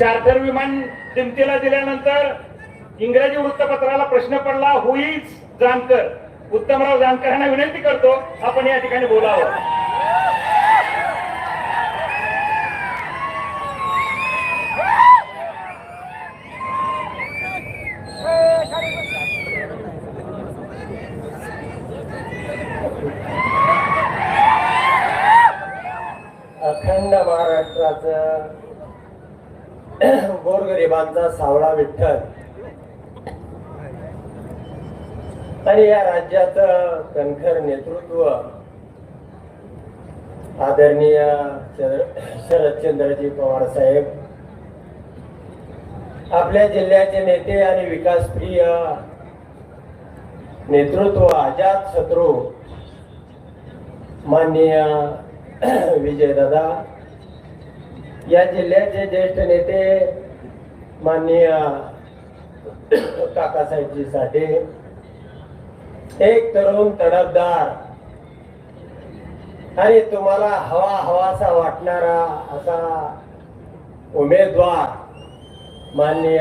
Charter विमान किमतीला दिल्यानंतर इंग्रजी वृत्तपत्राला प्रश्न पडला होईच जानकर? उत्तमराव जानकरांना विनंती करतो आपण या ठिकाणी बोलावं. अखंड महाराष्ट्राचं गोरगरिबांचा सावळा विठ्ठल. आणि या राज्याचं कणखर नेतृत्व आदरणीय शरदचंद्रजी पवार साहेब आपल्या जिल्ह्याचे नेते आणि विकासप्रिय नेतृत्व अजात शत्रू माननीय विजयदादा या जिल्ह्याचे ज्येष्ठ नेते माननीय काकासाहेबजी साठे एक तरुण तडफदार. आणि तुम्हाला हवा हवासा वाटणारा असा उमेदवार माननीय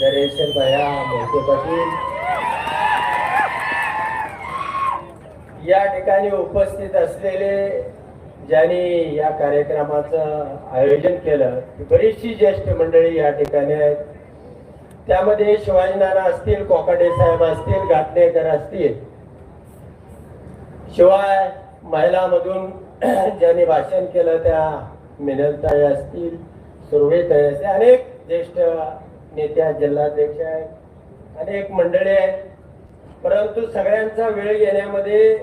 नरेशन भया मोहिते पाटील. या ठिकाणी उपस्थित असलेले ज्यांनी या कार्यक्रमाचं आयोजन केलं बरीचशी ज्येष्ठ मंडळी या ठिकाणी आहेत. त्यामध्ये शिवाजी नाना असतील कोकाडे साहेब असतील घाटणेकर असतील. शिवाय महिलामधून ज्यांनी भाषण केलं त्या मिनलताई असतील सुरवेताई असतील अनेक ज्येष्ठ नेत्या जिल्हाध्यक्ष आहेत अनेक मंडळी आहेत. परंतु सगळ्यांचा वेळ येण्यामध्ये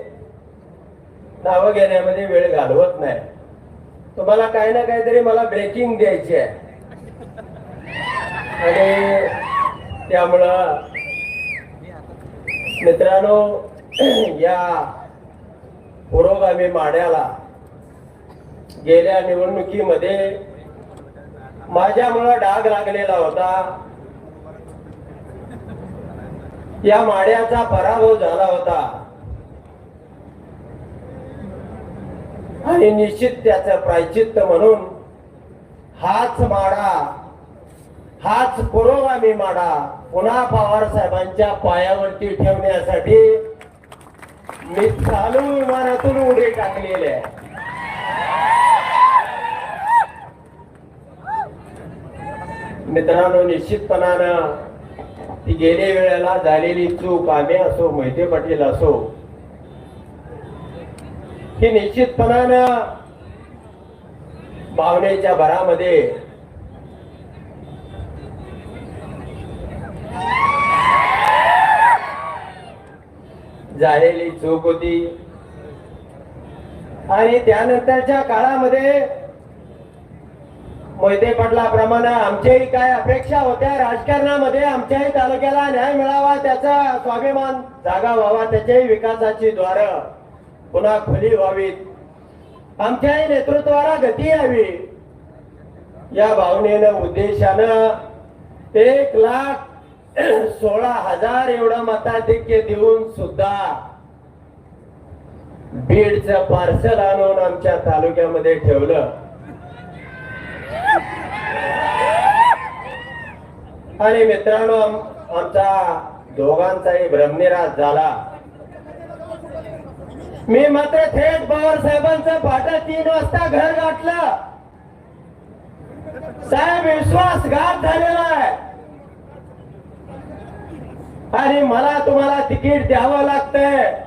नावं घेण्यामध्ये वेळ घालवत नाही. तुम्हाला काही ना काहीतरी मला ब्रेकिंग द्यायची आहे. आणि त्यामुळं मित्रांनो या पुरोगामी माड्याला गेल्या निवडणुकीमध्ये माझ्यामुळं डाग लागलेला होता. या माड्याचा पराभव झाला होता. आणि निश्चित त्याचं प्रायचित्त म्हणून हाच माडा हाच पुरोगामी माडा पुन्हा पवार साहेबांच्या पायावरती ठेवण्यासाठी मी चालू विमानातून उडी टाकलेली आहे. मित्रांनो निश्चितपणानं ती गेल्या वेळेला झालेली चूक आम्ही असो मोहिते पाटील असो ही निश्चितपणानं भावनेच्या भरामध्ये झालेली चूक होती. आणि त्यानंतरच्या काळामध्ये मोहिते पटलाप्रमाणे आमच्याही काय अपेक्षा होत्या राजकारणामध्ये आमच्याही तालुक्याला न्याय मिळावा त्याचा स्वाभिमान जागा व्हावा त्याच्याही विकासाची द्वारा. पुन्हा खुली व्हावीत. आमच्याही नेतृत्वाला गती यावी. या भावनेनं उद्देशानं एक लाख सोळा हजार एवढं मताधिक्य देऊन सुद्धा बीडचं पार्सल आणून आमच्या तालुक्यामध्ये ठेवलं. आणि मित्रांनो आमचा दोघांचाही भ्रमनिराश झाला. मी मात्र थेट पवार साहेबांचं फाटक तीन वाजता घर गाठलं. साहेब विश्वासघात झालेला आहे. आणि मला तुम्हाला तिकीट द्यावं लागतंय.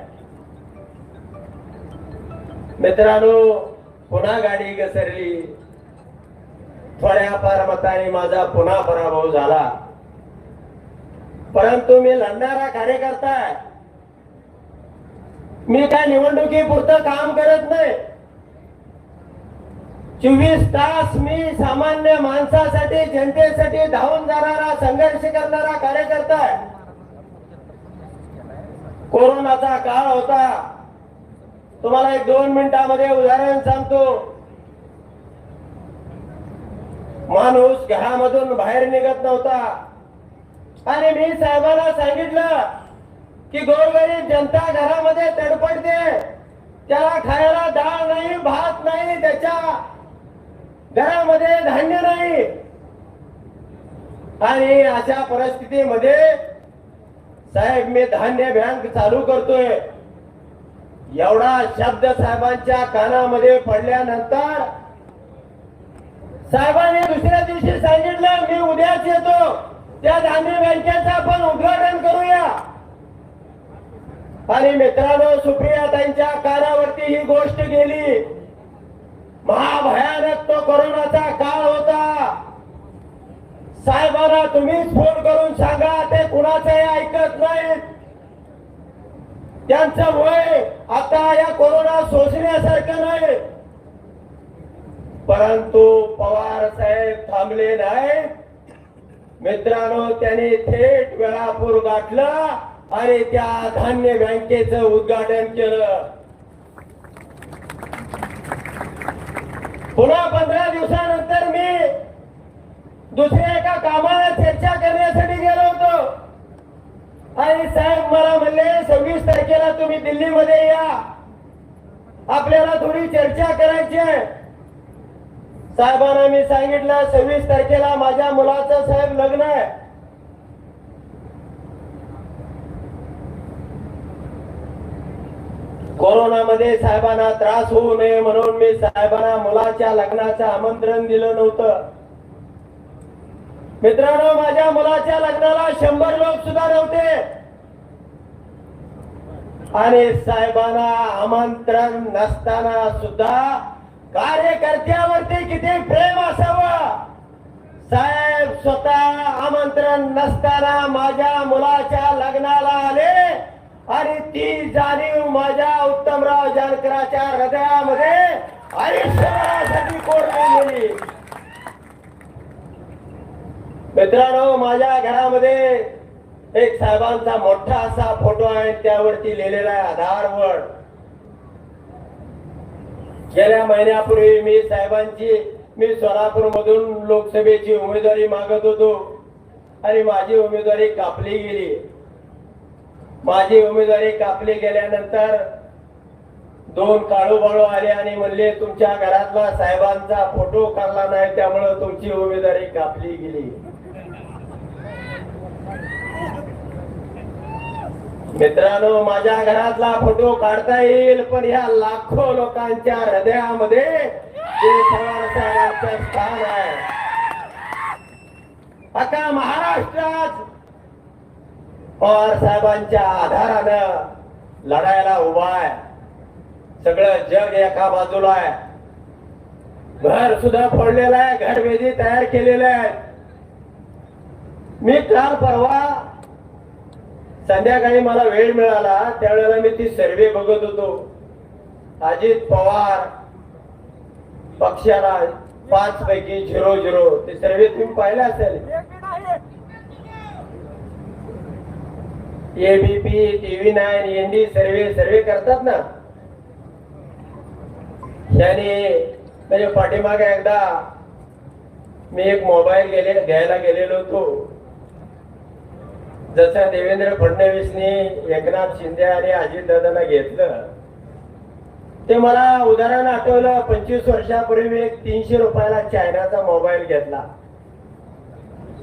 मित्रांनो पुन्हा गाडी घसरली. थोड्या फार मताने माझा पुन्हा पराभव झाला. परंतु मी लढणारा कार्यकर्ता आहे. मी काय निवडणुकीपुरतं काम करत नाही. चोवीस तास मी सामान्य माणसासाठी जनतेसाठी धावून जाणारा संघर्ष करणारा कार्यकर्ता आहे. कोरोनाचा काळ होता. तुम्हाला एक दोन मिनिटामध्ये उदाहरण सांगतो. माणूस घरामधून बाहेर निघत नव्हता. आणि मी साहेबांना सांगितलं की गोरगरीब जनता घरामध्ये त्याला खायला डाळ नाही भात नाही त्याच्या घरामध्ये धान्य नाही. आणि अशा परिस्थितीमध्ये साहेब मी धान्य बँक चालू करतोय. एवढा शब्द साहेबांच्या कानामध्ये पडल्यानंतर साहेबांनी दुसऱ्या दिवशी सांगितलं मी उद्याच येतो. त्या धान्य बँकेचं आपण उद्घाटन करूया. आणि मित्रांनो सुप्रिया त्यांच्या कानावरती ही गोष्ट गेली. महाभयानक तो कोरोनाचा काळ होता. साहेबांना तुम्हीच फोन करून सांगा ते कुणाचंही ऐकत नाहीत. त्यांचं वय आता या कोरोना सोसण्यासारखं नाही. परंतु पवार साहेब थांबले नाही मित्रांनो त्यांनी थेट वेळापूर गाठला. अरे त्या धान्य बँकेचं उद्घाटन केलं. पुन्हा पंधरा दिवसानंतर मी दुसऱ्या एका कामाला चर्चा करण्यासाठी गेलो होतो. आणि साहेब मला म्हणले सव्वीस तारखेला तुम्ही दिल्लीमध्ये या. आपल्याला थोडी चर्चा करायची आहे. साहेबांना मी सांगितलं सव्वीस तारखेला माझ्या मुलाचं साहेब लग्न आहे. कोरोनामध्ये साहेबांना त्रास होऊ नये म्हणून मी साहेबांना मुलाच्या लग्नाचं आमंत्रण दिलं नव्हतं. मित्रांनो माझ्या मुलाच्या लग्नाला शंभर लोक सुद्धा नव्हते. आणि साहेबांना आमंत्रण नसताना सुद्धा कार्यकर्त्यावरती किती प्रेम असावं? साहेब स्वतः आमंत्रण नसताना माझ्या मुलाच्या लग्नाला आले. आणि ती जाणीव माझ्या उत्तमराव जानकराच्या हृदयामध्ये आयुष्यभरासाठी कोरली गेली. मित्रांनो माझ्या घरामध्ये एक साहेबांचा मोठा असा फोटो आहे त्यावरती लिहिलेला आहे आधारवर गेल्या महिन्यापूर्वी मी साहेबांची मी सोलापूर मधून लोकसभेची उमेदवारी मागत होतो आणि माझी उमेदवारी कापली गेली. माझी उमेदवारी कापली गेल्यानंतर दोन काळूबाळू आले आणि म्हणले तुमच्या घरातला साहेबांचा फोटो काढला नाही त्यामुळे तुमची उमेदवारी कापली गेली. मित्रांनो माझ्या घरातला फोटो काढता येईल पण ह्या लाखो लोकांच्या हृदयामध्ये स्थान आहे. आता महाराष्ट्रात पवार साहेबांच्या आधारानं लढायला उभा आहे. सगळं जग एका बाजूला आहे. घर सुद्धा फोडलेलं आहे घरवेदी तयार केलेलं आहे. मी काल परवा संध्याकाळी मला वेळ मिळाला त्यावेळेला मी ती सर्वे बघत होतो. अजित पवार पक्षाला पाच पैकी झिरो झिरो ते सर्वे तुम्ही पाहिले असेल? ABP TV nine ND survey survey करतात ना. त्याने म्हणजे पाठीमागे एकदा मी एक मोबाईल गेले घ्यायला गेलेलो होतो. जसं देवेंद्र फडणवीसनी एकनाथ शिंदे आणि अजितदादांना घेतलं ते मला उदाहरण आठवलं. पंचवीस वर्षापूर्वी मी एक तीनशे रुपयाला चायनाचा मोबाईल घेतला.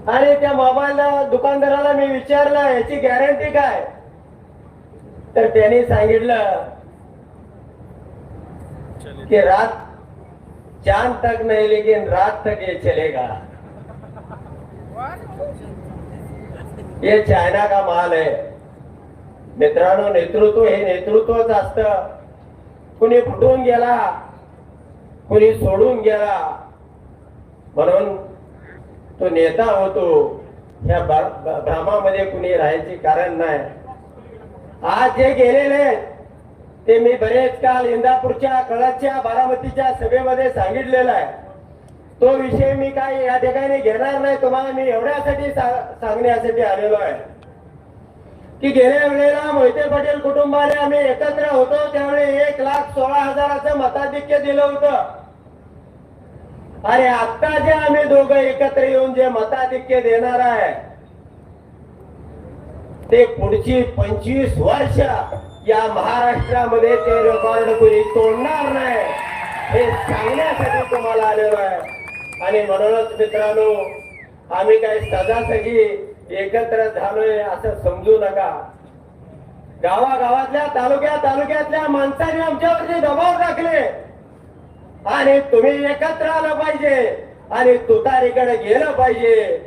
आणि त्या मोबाईलला दुकानदाराला मी विचारलं याची गॅरंटी काय? तर त्यांनी सांगितलं कि रात चांद तक नाही लेकिन रात तक ये चलेगा. ये चायना का माल आहे मित्रांनो नेतृत्व हे नेतृत्वच असत. कुणी फुटून गेला कुणी सोडून गेला म्हणून तो नेता होतो. ह्या भ्रमामध्ये कुणी राहायचे कारण नाही. आज जे गेलेले ते मी बरेच काल इंदापूरच्या कळाच्या बारामतीच्या सभेमध्ये सांगितलेलं आहे. तो विषय मी काय या ठिकाणी घेणार नाही तुम्हाला मी एवढ्यासाठी सांगण्यासाठी आलेलो आहे. की गेल्या वेळेला मोहिते पटेल कुटुंबाने आम्ही एकत्र होतो त्यावेळी एक लाख सोळा हजाराचं मताधिक्य दिलं होतं. आणि आता जे आम्ही दोघं एकत्र येऊन जे मताधिक्य देणार आहे ते पुढची पंचवीस वर्ष या महाराष्ट्रामध्ये ते रेकॉर्ड कुणी तोडणार नाही हे सांगण्यासाठी तुम्हाला आलेलो आहे. आणि म्हणूनच मित्रांनो आम्ही काही सदासगी एकत्र झालोय असं समजू नका. गावागावातल्या तालुक्या तालुक्यातल्या माणसाने आमच्यावरती दबाव टाकले. आणि तुम्ही एकत्र आलं पाहिजे. आणि तुतारीकडे गेलं पाहिजे.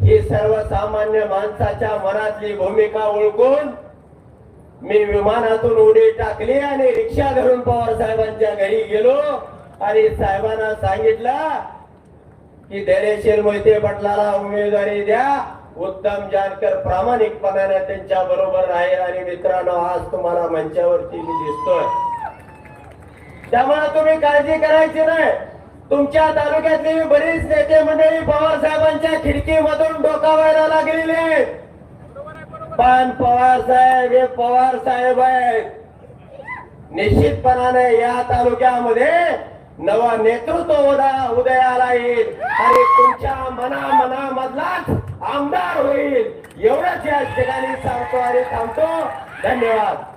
ही सर्वसामान्य माणसाच्या मनातली भूमिका ओळखून मी विमानातून उडी टाकली आणि रिक्षा धरून पवार साहेबांच्या घरी गेलो. आणि साहेबांना सांगितलं की धैर्यशील मोहिते पटलाला उमेदवारी द्या. उत्तम जानकर प्रामाणिकपणाने त्यांच्या बरोबर राहील. आणि मित्रांनो आज तुम्हाला मंचावरती मी दिसतोय. त्यामुळे तुम्ही काळजी करायची नाही. तुमच्या तालुक्यातली बरीच नेते मंडळी पवार साहेबांच्या खिडकीमधून डोकावायला लागलेली आहेत. पण पवार साहेब हे पवार साहेब आहेत. निश्चितपणाने या तालुक्यामध्ये नवा नेतृत्व उदयाला येईल. आणि तुमच्या मना मनामधलाच आमदार होईल. एवढंच या ठिकाणी सांगतो आणि थांबतो. धन्यवाद.